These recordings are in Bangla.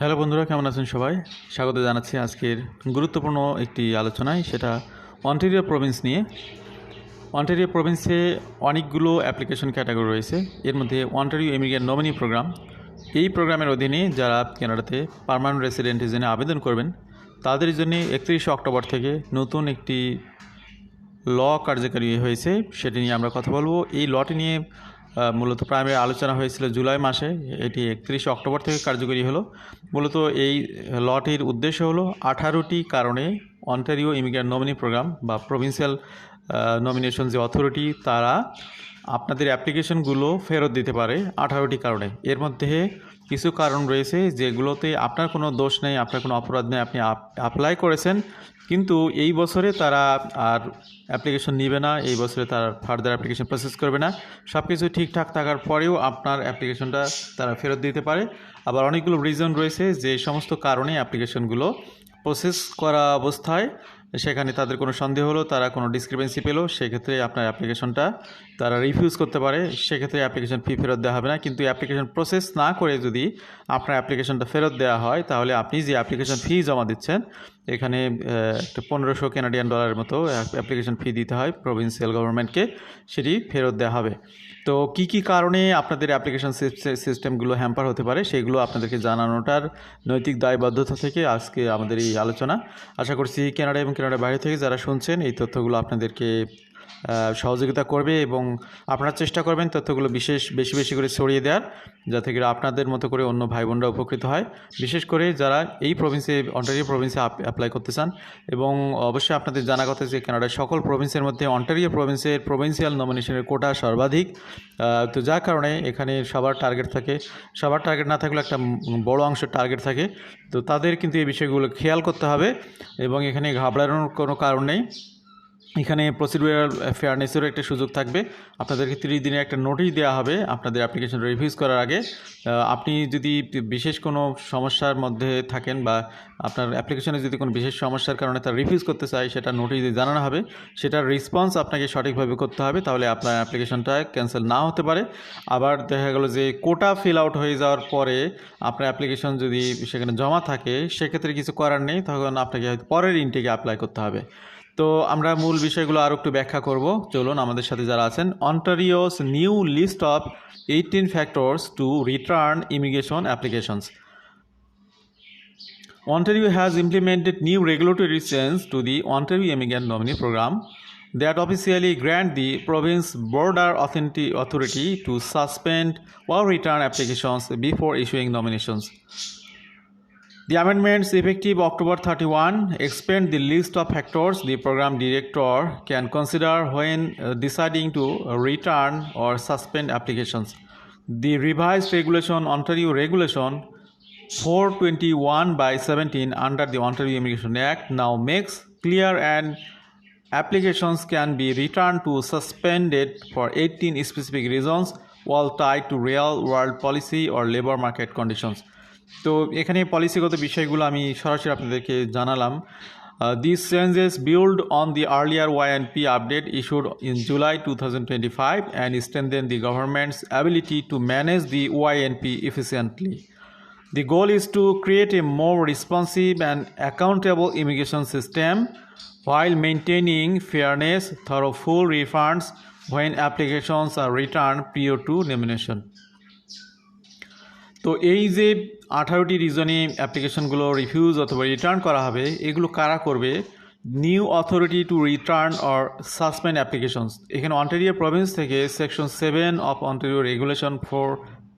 হ্যালো বন্ধুরা কেমন আছেন সবাই স্বাগত জানাচ্ছি আজকের গুরুত্বপূর্ণ একটি আলোচনায় সেটা অন্টেরিও প্রভিন্স নিয়ে অন্টেরিও প্রভিন্সে অনেকগুলো অ্যাপ্লিকেশন ক্যাটাগরি রয়েছে এর মধ্যে অন্টেরিও ইমিগ্রেন্ট নমিনি প্রোগ্রাম এই প্রোগ্রামের অধীনে যারা কানাডাতে পারমানেন্ট রেসিডেন্ট হিসেবে আবেদন করবেন তাদের জন্য একত্রিশে অক্টোবর থেকে নতুন একটি ল কার্যকারী হয়েছে সেটি নিয়ে আমরা কথা বলবো এই লটি নিয়ে মূলত প্রাইমারি আলোচনা হয়েছিল জুলাই মাসে এটি একত্রিশে অক্টোবর থেকে কার্যকরী হলো মূলত এই লটির উদ্দেশ্য হলো আঠারোটি কারণে অন্টারিও ইমিগ্রেন্ট নমিনি প্রোগ্রাম বা প্রভিন্সিয়াল নমিনেশন যে অথরিটি তারা আপনাদের অ্যাপ্লিকেশনগুলো ফেরত দিতে পারে আঠারোটি কারণে এর মধ্যে কিছু কারণ রয়েছে যেগুলোতে আপনার কোনো দোষ নেই আপনার কোনো অপরাধ নেই আপনি অ্যাপ্লাই করেছেন কিন্তু এই বছরে তারা আর অ্যাপ্লিকেশন নেবে না এই বছরে তারা ফার্দার অ্যাপ্লিকেশন প্রসেস করবে না সব কিছু ঠিকঠাক থাকার পরেও আপনার অ্যাপ্লিকেশনটা তারা ফেরত দিতে পারে আবার অনেকগুলো রিজন রয়েছে যে সমস্ত কারণে অ্যাপ্লিকেশনগুলো প্রসেস করা অবস্থায় সেখানে তাদের কোনো সন্দেহ হলো তারা কোনো ডিসক্রিপেন্সি পেলো সেক্ষেত্রে আপনার অ্যাপ্লিকেশনটা তারা রিফিউজ করতে পারে সেক্ষেত্রে অ্যাপ্লিকেশন ফি ফেরত দেওয়া হবে না কিন্তু অ্যাপ্লিকেশন প্রসেস না করে যদি আপনার অ্যাপ্লিকেশনটা ফেরত দেওয়া হয় তাহলে আপনি যে অ্যাপ্লিকেশন ফি জমা দিচ্ছেন এখানে পনেরোশো কেনাডিয়ান ডলারের মতো অ্যাপ্লিকেশন ফি দিতে হয় প্রভিন্সিয়াল গভর্নমেন্টকে সেটি ফেরত দেওয়া হবে তো কি কি কারণে আপনাদের অ্যাপ্লিকেশন সিস্টেমগুলো হ্যাম্পার হতে পারে সেগুলো আপনাদেরকে জানানোটার নৈতিক দায়বদ্ধতা থেকে আজকে আমাদের এই আলোচনা আশা করছি কেনাডা এবং কানাডা বাইরে থেকে যারা শুনছেন এই তথ্যগুলো আপনাদেরকে সহযোগিতা করবে এবং আপনারা চেষ্টা করবেন তথ্যগুলো বিশেষ বেশি বেশি করে ছড়িয়ে দেওয়ার যাতে করে আপনাদের মতো করে অন্য ভাই বোনরা উপকৃত হয় বিশেষ করে যারা এই প্রভিন্সে অন্টারিও প্রভিন্সে অ্যাপ্লাই করতে চান এবং অবশ্যই আপনাদের জানা কথা যে কানাডার সকল প্রভিন্সের মধ্যে অন্টারিও প্রভিন্সের প্রভিন্সিয়াল নমিনেশনের কোটা সর্বাধিক তো যার কারণে এখানে সবার টার্গেট থাকে সবার টার্গেট না থাকলেও একটা বড় অংশ টার্গেট থাকে তো তাদের কিন্তু এই বিষয়গুলো খেয়াল করতে হবে এবং এখানে ঘাবড়ানোর কোনো কারণ নেই এখানে প্রসিডিউরাল ফেয়ারনেসেরও একটা সুযোগ থাকবে আপনাদেরকে ত্রিশ দিনের একটা নোটিশ দেওয়া হবে আপনাদের অ্যাপ্লিকেশন রিভিউজ করার আগে আপনি যদি বিশেষ কোনো সমস্যার মধ্যে থাকেন বা আপনার অ্যাপ্লিকেশনে যদি কোনো বিশেষ সমস্যার কারণে তার রিফিউজ করতে চায় সেটা নোটিশ দিয়ে জানানো হবে সেটার রেসপন্স আপনাকে সঠিকভাবে করতে হবে তাহলে আপনার অ্যাপ্লিকেশনটা ক্যান্সেল না হতে পারে আবার দেখা গেল যে কোটা ফিল আউট হয়ে যাওয়ার পরে আপনার অ্যাপ্লিকেশন যদি সেখানে জমা থাকে সেক্ষেত্রে কিছু করার নেই তখন আপনাকে হয়তো পরের ইনটেকে অ্যাপ্লাই করতে হবে তো আমরা মূল বিষয়গুলো আরও একটু ব্যাখ্যা করব চলুন আমাদের সাথে যারা আছেন Ontario's new list of eighteen factors to return immigration applications Ontario has implemented new regulatory change to the Ontario immigrant nominee program that officially grant the province broader authenti authority to suspend or return applications before issuing nominations The amendments effective October 31 expand the list of factors the program director can consider when uh, deciding to return or suspend applications. The revised regulation, Ontario Regulation 421 by 17 under the Ontario Immigration Act now makes clear and applications can be returned to suspended for 18 specific reasons all tied to real world policy or labor market conditions. তো এখানে পলিসিগত বিষয়গুলো আমি সরাসরি আপনাদেরকে জানালাম this changes build on the earlier Y and P update issued in July two thousand twenty five and the government's ability to manage the Y and P efficiently the goal is to create a more responsive and accountable immigration system while maintaining fairness through full refunds when applications are returned prior to nomination তো এই যে আঠারোটি রিজনে অ্যাপ্লিকেশনগুলো রিফিউজ অথবা রিটার্ন করা হবে এগুলো কারা করবে new authority to return or suspend applications এখানে অন্টেরিও প্রভিন্স থেকে section seven of Ontario regulation four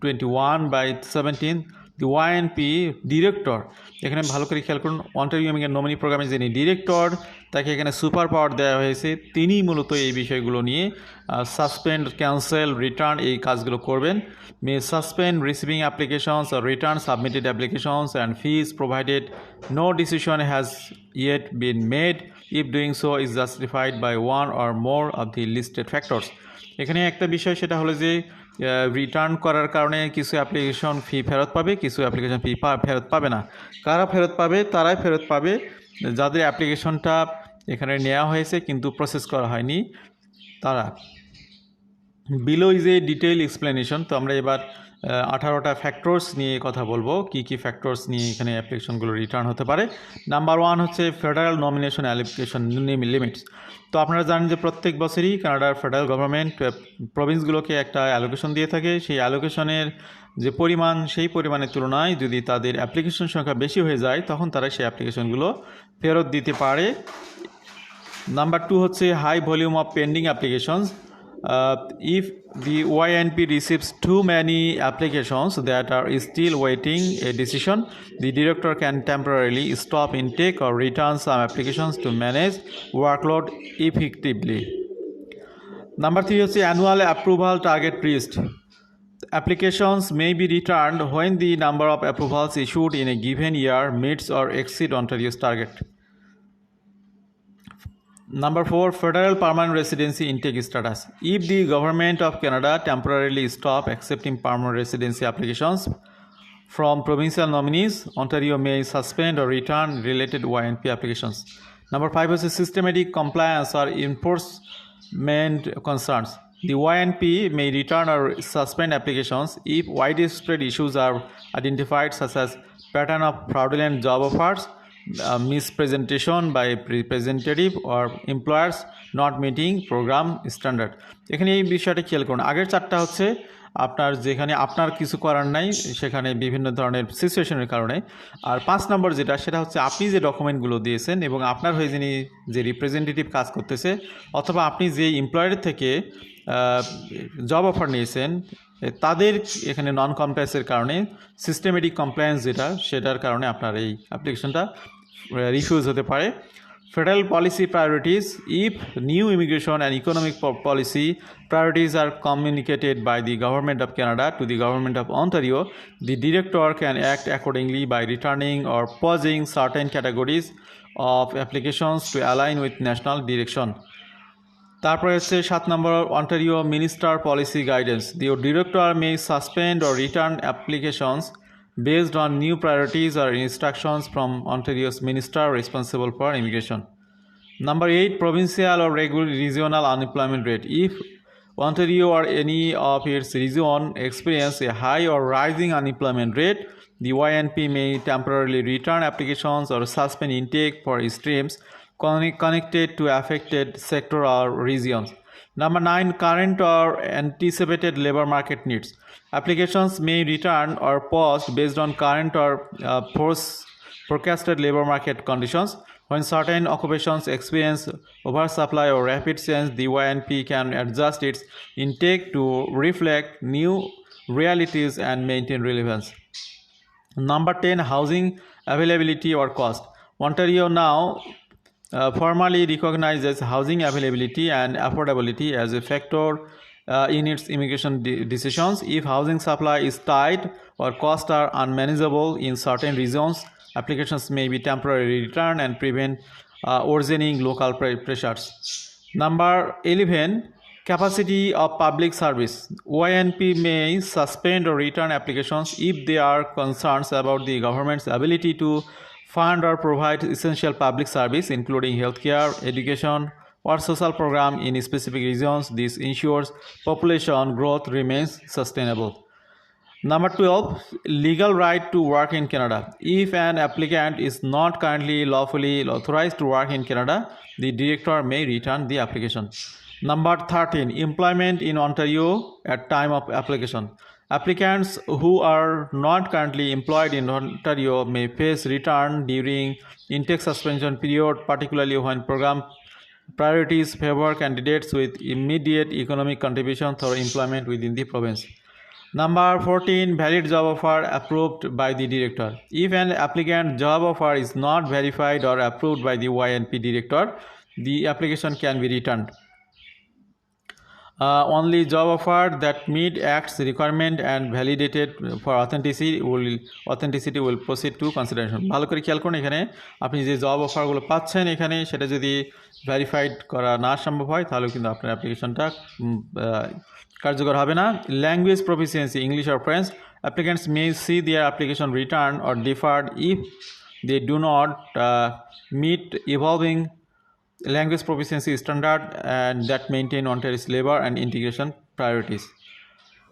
twenty one by seventeen the YNP director এখানে ভালো করে খেয়াল করুন অন্টেরিও আমি নমিনি প্রোগ্রামে যিনি ডিরেক্টর তাকে এখানে সুপার পাওয়ার দেওয়া হয়েছে তিনি মূলত এই বিষয়গুলো নিয়ে সাসপেন্ড ক্যান্সেল রিটার্ন এই কাজগুলো করবেন may suspend receiving applications return submitted applications and fees provided no decision has yet been made if doing so is justified by one or more of the listed factors এখানে একটা বিষয় সেটা হলো যে রিটার্ন করার কারণে কিছু অ্যাপ্লিকেশন ফি ফেরত পাবে কিছু অ্যাপ্লিকেশন ফি ফেরত পাবে না কারা ফেরত পাবে তারাই ফেরত পাবে যাদের অ্যাপ্লিকেশনটা এখানে নেওয়া হয়েছে কিন্তু প্রসেস করা হয়নি তারা below is a detail explanation তো আমরা এবার আঠারোটা ফ্যাক্টরস নিয়ে কথা বলবো কি কি ফ্যাক্টরস নিয়ে এখানে অ্যাপ্লিকেশনগুলো রিটার্ন হতে পারে নাম্বার ওয়ান হচ্ছে ফেডারেল নমিনেশন অ্যাপ্লিকেশন লিমিটস তো আপনারা জানেন যে প্রত্যেক বছরই কানাডার ফেডারেল গভর্নমেন্ট প্রভিন্সগুলোকে একটা অ্যালোকেশন দিয়ে থাকে সেই অ্যালোকেশনের যে পরিমাণ সেই পরিমাণের তুলনায় যদি তাদের অ্যাপ্লিকেশন সংখ্যা বেশি হয়ে যায় তখন তারা সেই অ্যাপ্লিকেশনগুলো ফেরত দিতে পারে Number 2 হচ্ছে high volume of pending applications. Uh, if the YNP receives too many applications that are still waiting a decision, the director can temporarily stop intake or return some applications to manage workload effectively. Number 3 is the annual approval target reached. Applications may be returned when the number of approvals issued in a given year meets or exceeds Ontario's target. Number four, federal permanent residency intake status. If the government of Canada temporarily stop accepting permanent residency applications from provincial nominees, Ontario may suspend or return related YNP applications. Number five is systematic compliance or enforcement concerns. The YNP may return or suspend applications if widespread issues are identified, such as pattern of fraudulent job offers, misrepresentation by representative or employers not meeting program standard এখানে এই বিষয়টা খেয়াল করুন আগের চারটা হচ্ছে আপনার যেখানে আপনার কিছু করার নাই সেখানে বিভিন্ন ধরনের সিচুয়েশনের কারণে আর পাঁচ নম্বর যেটা সেটা হচ্ছে আপনি যে ডকুমেন্টগুলো দিয়েছেন এবং আপনার হয়ে যিনি যে রিপ্রেজেন্টেটিভ কাজ করতেছে অথবা আপনি যে এমপ্লয়ের থেকে জব অফার নিয়েছেন তাদের এখানে নন কমপ্লায়েন্সের কারণে সিস্টেমেটিক কমপ্লায়েন্স যেটা সেটার কারণে আপনার এই অ্যাপ্লিকেশনটা ইস্যুজ হতে পারে federal policy priorities if new immigration and economic policy priorities are communicated by the government of Canada to the government of Ontario the director can act accordingly by returning or pausing certain categories of applications to align with national direction তারপরে হচ্ছে সাত নম্বর Ontario minister policy guidance the director may suspend or return applications based on new priorities or instructions from Ontario's minister responsible for immigration. Number 8 provincial or regional unemployment rate if Ontario or any of its region experience a high or rising unemployment rate the YNP may temporarily return applications or suspend intake for streams connected to affected sector or regions Number 9 current or anticipated labor market needs. Applications may return or pause based on current or uh, forecasted labor market conditions. When certain occupations experience oversupply or rapid change, the YNP can adjust its intake to reflect new realities and maintain relevance. Number 10 housing availability or cost. Ontario now uh, formally recognizes housing availability and affordability as a factor uh, in its immigration de decisions. If housing supply is tight or costs are unmanageable in certain regions, applications may be temporarily returned and prevent uh, worsening local pressures. Number 11 capacity of public service ynp may suspend or return applications if there are concerns about the government's ability to fund or provide essential public service including healthcare, education, or social program in specific regions. This ensures population growth remains sustainable. Number 12, legal right to work in Canada. If an applicant is not currently lawfully authorized to work in Canada, the director may return the application. Number 13, employment in Ontario at time of application. Applicants who are not currently employed in Ontario may face return during intake suspension period, particularly when program priorities favor candidates with immediate economic contributions or employment within the province. Number 14 Valid job offer approved by the director. If an applicant job offer is not verified or approved by the YNP director, the application can be returned. uh, only job offer that meet acts requirement and validated for authenticity will authenticity will proceed to consideration ভালো করে খেয়াল করুন এখানে আপনি যে জব অফারগুলো পাচ্ছেন এখানে সেটা যদি ভেরিফাইড করা না সম্ভব হয় তাহলেও কিন্তু আপনার অ্যাপ্লিকেশনটা কার্যকর হবে না language proficiency English R French applicants may see their application return or deferred if they do not meet evolving language proficiency standard and that maintain Ontario's labor and integration priorities.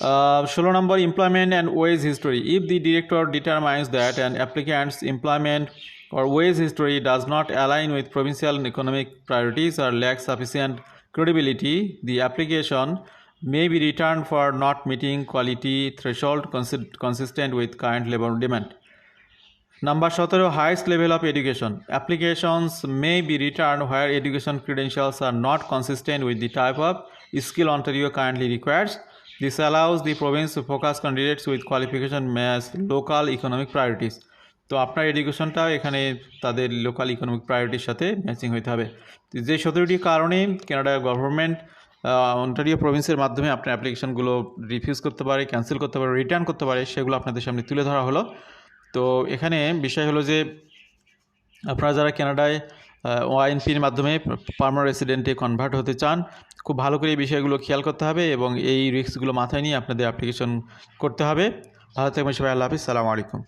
Uh, number employment and wage history. If the director determines that an applicant's employment or wage history does not align with provincial economic priorities or lacks sufficient credibility, the application may be returned for not meeting quality threshold consistent with current labor demand. Number সতেরো highest level of education applications may be return where education credentials are not consistent with the type of skill Ontario currently requires this allows the province focus candidates with qualification match local economic priorities তো আপনার এডুকেশনটাও এখানে তাদের লোকাল ইকোনমিক প্রায়োরিটির সাথে ম্যাচিং হইতে হবে যে সতেরোটি কারণে কেনাডা গভর্নমেন্ট অন্টারিও প্রভিন্সের মাধ্যমে আপনার অ্যাপ্লিকেশনগুলো রিফিউজ করতে পারে ক্যান্সেল করতে পারে রিটার্ন করতে পারে সেগুলো আপনাদের সামনে তুলে ধরা হলো তো এখানে বিষয় হলো যে আপনারা যারা কানাডায় ওআইএনপির মাধ্যমে পার্মানেন্ট রেসিডেন্টে কনভার্ট হতে চান খুব ভালো করে এই বিষয়গুলো খেয়াল করতে হবে এবং এই রিস্কগুলো মাথায় নিয়ে আপনাদের অ্যাপ্লিকেশন করতে হবে ভালো থাকবেন সবাই আল্লাহ হাফিজ সালামু আলাইকুম